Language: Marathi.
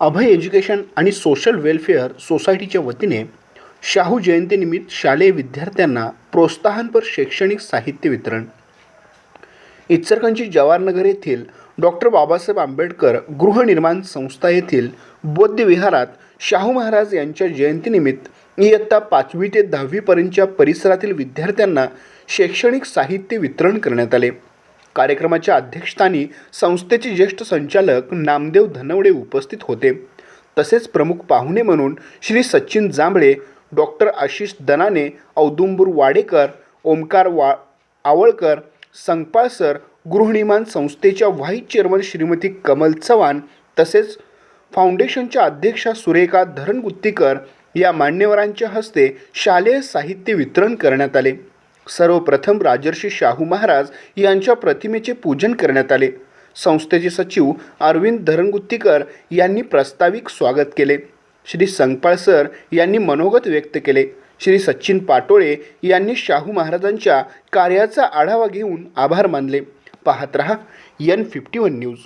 अभय एज्युकेशन आणि सोशल वेलफेअर सोसायटीच्या वतीने शाहू जयंतीनिमित्त शालेय विद्यार्थ्यांना प्रोत्साहनपर शैक्षणिक साहित्य वितरण. इचलकरंजी जवाहरनगर येथील डॉक्टर बाबासाहेब आंबेडकर गृहनिर्माण संस्था येथील बौद्ध विहारात शाहू महाराज यांच्या जयंतीनिमित्त इयत्ता पाचवी ते दहावीपर्यंतच्या परिसरातील विद्यार्थ्यांना शैक्षणिक साहित्य वितरण करण्यात आले. कार्यक्रमाच्या अध्यक्षस्थानी संस्थेचे ज्येष्ठ संचालक नामदेव धनवडे उपस्थित होते. तसेच प्रमुख पाहुणे म्हणून श्री सचिन जांभळे डॉक्टर आशिष दनाने औदुंबूर वाडेकर ओमकार वा आवळकर संकपाळ सर गृहिणीमान संस्थेच्या व्हाईस चेअरमन श्रीमती कमल चव्हाण तसेच फाउंडेशनच्या अध्यक्षा सुरेखा धरणगुत्तीकर या मान्यवरांच्या हस्ते शालेय साहित्य वितरण करण्यात आले. सर्वप्रथम राजर्षी शाहू महाराज यांच्या प्रतिमेचे पूजन करण्यात आले. संस्थेचे सचिव अरविंद धरणगुत्तीकर यांनी प्रास्ताविक स्वागत केले. श्री संकपाळ सर यांनी मनोगत व्यक्त केले. श्री सचिन पाटोळे यांनी शाहू महाराजांच्या कार्याचा आढावा घेऊन आभार मानले. पाहत रहा एन फिफ्टी वन न्यूज